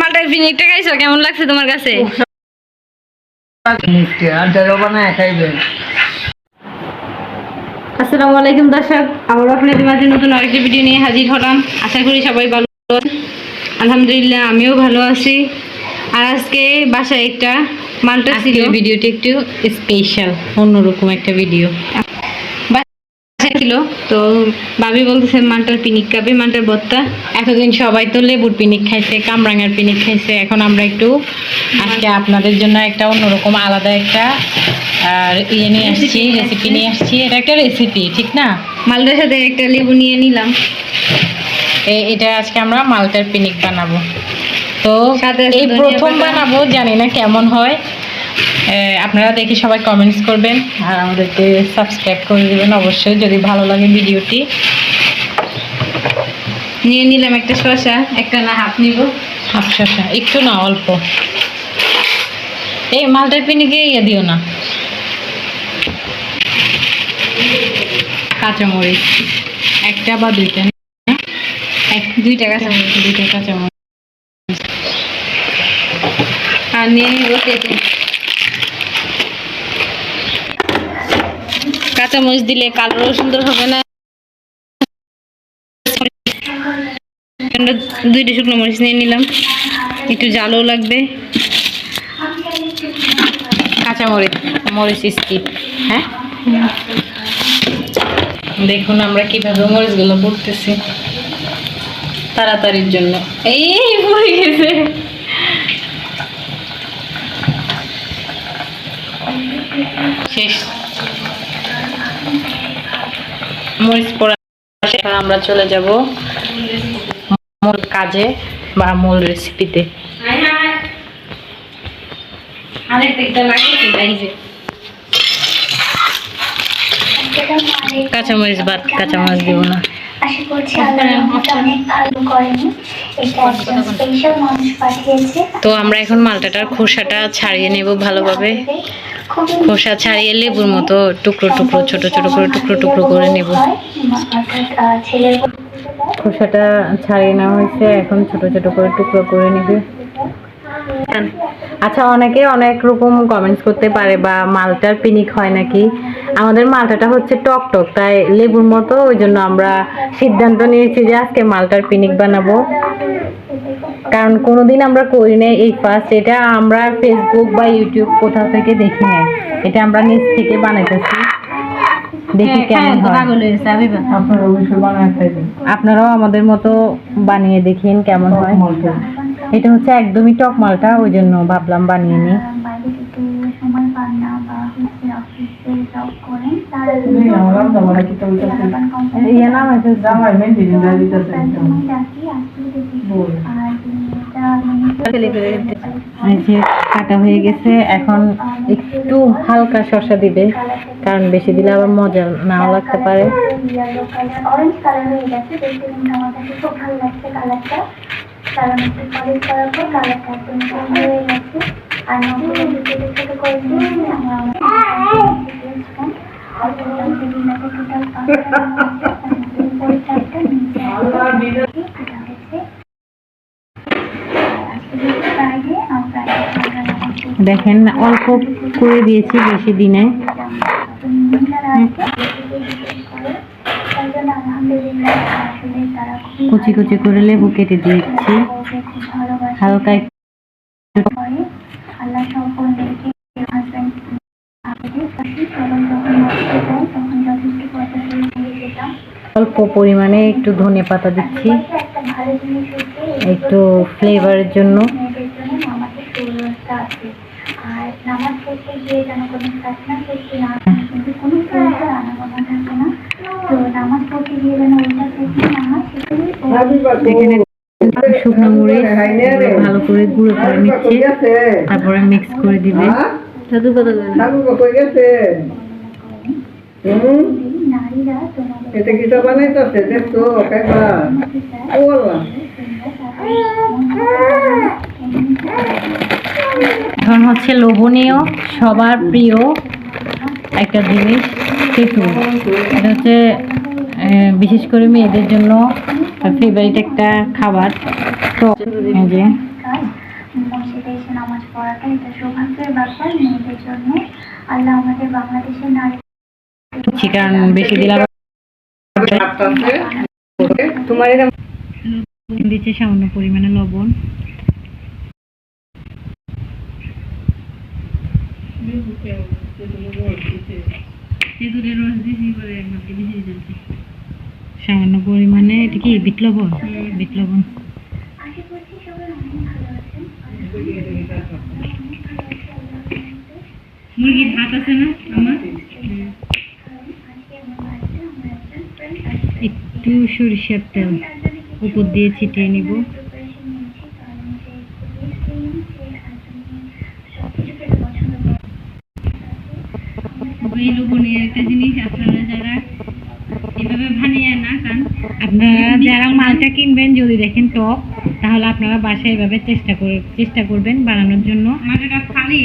মালটার খাইছো? কেমন লাগছে তোমার কাছে? আসসালামু আলাইকুম দর্শক আবার আপনাদের মাঝে নতুন আরেকটি ভিডিও নিয়ে হাজির হলাম। আশা করি সবাই ভালো আছেন। আলহামদুলিল্লাহ আমিও ভালো আছি। আর আজকে বাসায় একটা মালটা ছিল। ভিডিওটি একটু স্পেশাল অন্যরকম একটা ভিডিও ছিল। তো ভাবি বলতেছে মালটার পিনিক খাবে মালটার বত্তা এতদিন সবাই তো লেবুর পিনিক খাইছে কামরাঙার পিনিক খাইছে। এখন আমরা একটু আজকে আপনাদের জন্য একটা অন্যরকম আলাদা একটা আর ইয়ে নিয়ে আসছি রেসিপি নিয়ে আসছি। এটা একটা রেসিপি ঠিক না? মালটার সাথে একটা লেবু নিয়ে নিলাম। এটা আজকে আমরা মালটার পিনিক বানাবো। তো এই প্রথম বানাবো জানি না কেমন হয়। আপনারা দেখে সবাই কমেন্টস করবেন আর আমাদেরকে সাবস্ক্রাইব করে দেবেন অবশ্যই, যদি ভালো লাগে ভিডিওটি। নিয়ে নিলাম একটা শসা, একটা না হাফ নিব। হাফ শসা, একটু না, অল্প। এই মালটার পিনিকে ইয়ে দিও না। কাঁচামরিচ। একটা বা দুইটা এক, দুইটা কাঁচামরিচ দুইটা কাঁচামরিচ। আর নিয়ে নিব কাঁচামরিচ দিলে কালারও সুন্দর হবে না। দুইটা শুকনো মরিচ নিয়ে নিলাম। একটু জালও লাগবে। কাঁচামরিচ মরিচ স্কিপ হ্যাঁ? দেখুন আমরা কীভাবে মরিচগুলো পড়তেছি। তাড়াতাড়ির জন্য। এই পড়ে গেছে শেষ মরিচ পড়া। এখন আমরা চলে যাব মূল কাজে বা মূল রেসিপিতে কাঁচামরিচ বাদ কাঁচামরিচ দিব না। আশা করছি তো আমরা এখন মালটাটার খোসাটা ছাড়িয়ে নেব ভালোভাবে। খোসা ছাড়িয়ে লেবুর মতো টুকরো টুকরো, ছোট ছোট করে টুকরো টুকরো করে নেব। খোসাটা ছাড়িয়ে নেওয়া হয়েছে, এখন ছোট ছোট করে টুকরো করে নেবে। আচ্ছা অনেকে অনেক রকম কমেন্টস করতে পারে, বা মালটার পিনিক হয় নাকি? আমাদের মালটাটা হচ্ছে টক টক, তাই লেবুর মতো, ওই জন্য আমরা সিদ্ধান্ত নিয়েছি যে আজকে মালটার পিনিক বানাবো। কারণ কোনোদিন আমরা করি নাই এই ফার্স্ট এটা আমরা ফেসবুক বা ইউটিউব কোথাও থেকে দেখি নাই। এটা আমরা নিজ থেকে বানাইতেছি। দেখি কেমন হয়। আপনারা অবশ্যই বানায় খাইবেন আপনারাও আমাদের মতো বানিয়ে দেখিন কেমন হয়। এটা হচ্ছে একদমই টক মালটা ওই জন্য ভাবলাম বানিয়ে নিই। ইয়ে নাম আছে। কাটা হয়ে গেছে, এখন একটু হালকা শসা দিবে, কারণ বেশি দিলে আবার মজা নাও লাগতে পারে। দেখতে আমরা দেখেন, অল্প করে দিয়েছি বেশি দিনে। কুচি কুচি করে লেবু কেটে দিয়েছি। হালকা অল্প পরিমাণে একটু ধনে পাতা দিচ্ছি, একটু ফ্লেভারের জন্য মেয়েদের জন্য নামাজের সুব্যবস্থা আছে আর নামাজ পড়তে গিয়ে কোনো কাজ না। কিন্তু কোনো প্রয়োজন আনাগোনা থাকে না। তো নামাজ পড়তে গিয়ে যেন ওইটা থেকে নামাজ সেগুলি শুকনো মরিচ ভালো করে গুঁড়ো করে নিচ্ছে। তারপরে মিক্স করে দিবে। হ্যাঁ? সাধু কথা গেছে? এটা কি তো বানাইতেছে? দেখছ খাইবা ও আল্লাহ এখন হচ্ছে লোভনীয় সবার প্রিয় একটা জিনিস তেঁতুল এটা হচ্ছে বিশেষ করে মেয়েদের জন্য ফেভারিট একটা খাবার। এই যে। মসজিদে এসে নামাজ পড়াটা এটা সৌভাগ্যের ব্যাপার মেয়েদের জন্য আল্লাহ আমাদের বাংলাদেশের নারী চিকেন বেশি দিলাম দিচ্ছে সামান্য পরিমাণে লবণ তেঁতুলের রস দিয়েছি করে সামান্য পরিমাণে এটা কি ভালো আছেন মুরগির ভাত আছে না আমার? একটু সরিষার তেল উপর দিয়ে ছিটিয়ে নিব প্রিপারেশন নিয়েছি কারণ সে খুবই ক্লিন সে একদমই সব কিছু খেতে পছন্দ করে এই লোভনীয় একটা জিনিস আপনারা যারা এভাবে বানিয়ে না খান আপনারা যারা মালটা কিনবেন যদি দেখেন টক তাহলে আপনারা বাসায় এভাবে চেষ্টা করে চেষ্টা করবেন বানানোর জন্য। খালি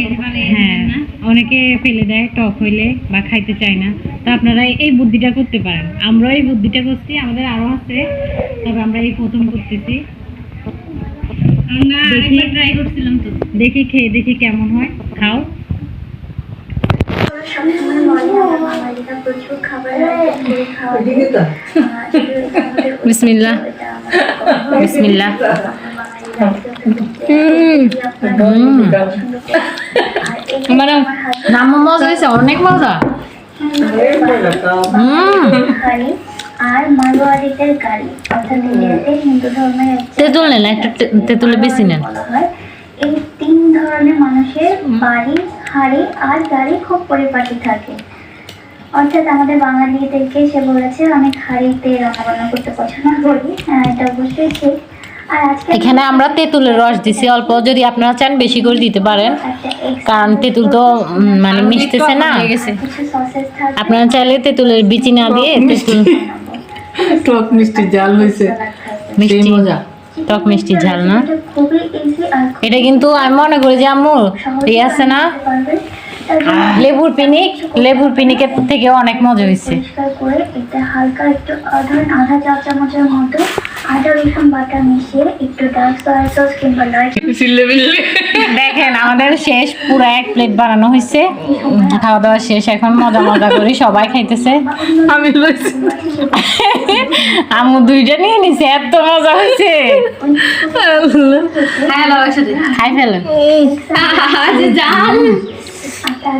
হ্যাঁ অনেকে ফেলে দেয় টক হইলে বা খাইতে চায় না। তো আপনারা এই বুদ্ধিটা করতে পারেন। আমরাও এই বুদ্ধিটা করছি আমাদের আরও আছে তবে আমরা এই প্রথম করতেছি। আমরা ট্রাই করছিলাম তো। দেখি খেয়ে দেখি কেমন হয়। খাও। সবসময় বলে আমরা বাঙালিরা প্রচুর খাবার খাওয়া এদিকে তো বিসমিল্লাহ বিসমিল্লাহ মানে নাম মজা হয়েছে অনেক মজা। আর মারোয়ারিদের কারি অর্থাৎ ইন্ডিয়াতে হিন্দু ধর্মের তেঁতুল নেন একটু তেঁতুলে বেশি নেন। এই তিন ধরনের মানুষের বাড়ি হাড়ি আর গাড়ি খুব পরিপাটি থাকে। অর্থাৎ আমাদের বাঙালিদেরকে সে বলেছে অনেক হাড়িতে রান্নাবান্না করতে পছন্দ করি। হ্যাঁ, এটা অবশ্যই ঠিক। এখানে আমরা তেঁতুলের রস দিছি। অল্প যদি আপনারা চান বেশি করে দিতে পারেন। কারণ তেঁতুল তো মানে মিশতেছে না। আপনারা চাইলে তেঁতুলের বিচি না দিয়ে তেঁতুল টক মিষ্টি ঝাল হয়েছে। মিষ্টি টক মিষ্টি ঝাল না? খুবই এটা কিন্তু আমি মনে করি যে আম্মু, এই আছে না? লেবুর পিনিক, লেবুর পিনিকের থেকে অনেক মজা হয়েছে। হালকা একটু আধা চা চামচের মতো আদা রসুন বাটা মিশিয়ে একটু ডার্ক সয়া সস কিংবা লাইট দেখেন আমাদের শেষ পুরো এক প্লেট বানানো হয়েছে। খাওয়া দাওয়া শেষ এখন মজা মজা করে সবাই খাইতেছে। আমি আমু দুইটা নিয়ে নিছে এত মজা হয়েছে। খাই ফেলেন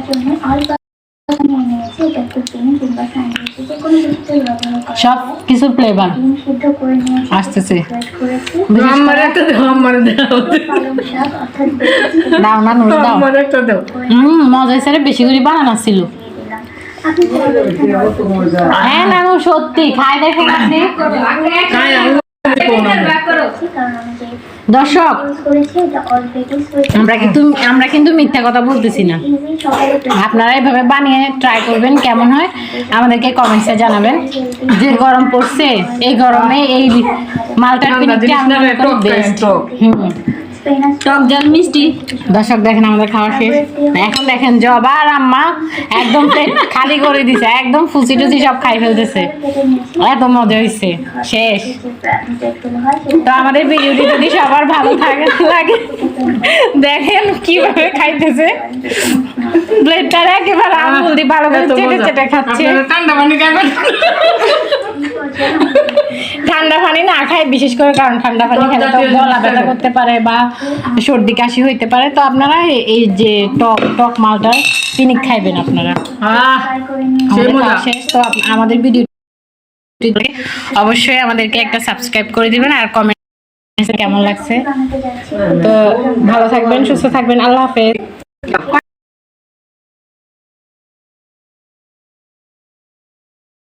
জন্য অল্প নিয়ে নিয়েছি এটা একটু ডিম কিংবা স্যান্ডউইচ যে কোনো কিছুতে ব্যবহার করা সব কিছু ফ্লেভার ডিম সিদ্ধ করে নিয়েছি আসতেছে। গ্রেট করেছি। একটা দাও আমার দাও। পালং শাক অর্থাৎ বেগুন। দাও না নুন দাও। আমার একটা দাও। হুম মজা হয়েছে বেশি করে বানানো ছিল। হ্যাঁ নানু সত্যি। খাই দেখেন আপনি। তাই আমি করেছি কারণ আমি যে দর্শক আমরা কিন্তু আমরা কিন্তু মিথ্যা কথা বলতেছি না। আপনারা এভাবে বানিয়ে ট্রাই করবেন কেমন হয় আমাদেরকে কমেন্টসে জানাবেন। যে গরম পড়ছে এই গরমে এই মালটার করি বেস্ট হুম। টক জল মিষ্টি দর্শক দেখেন আমাদের খাওয়া শেষ। এখন দেখেন জবা আম্মা একদম প্লেট খালি করে দিছে একদম ফুচি টুচি সব খাই ফেলতেছে। এত মজা হয়েছে শেষ। তো আমাদের ভিডিওটি যদি সবার ভালো থাকে লাগে দেখেন কীভাবে খাইতেছে। প্লেটটা একেবারে আঙুল দিয়ে ভালো করে চেটে চেটে খাচ্ছে। ঠান্ডা পানি খাবেন। ঠান্ডা পানি না খায় বিশেষ করে কারণ ঠান্ডা পানি খেলে তো গলা ব্যথা করতে পারে বা সর্দি কাশি হইতে পারে। তো আপনারা এই- যে টক টক মালটার পিনিক খাইবেন আপনারা। শেষ তো আমাদের ভিডিও অবশ্যই আমাদেরকে একটা সাবস্ক্রাইব করে দিবেন আর কমেন্ট কেমন লাগছে। তো ভালো থাকবেন সুস্থ থাকবেন আল্লাহ হাফেজ।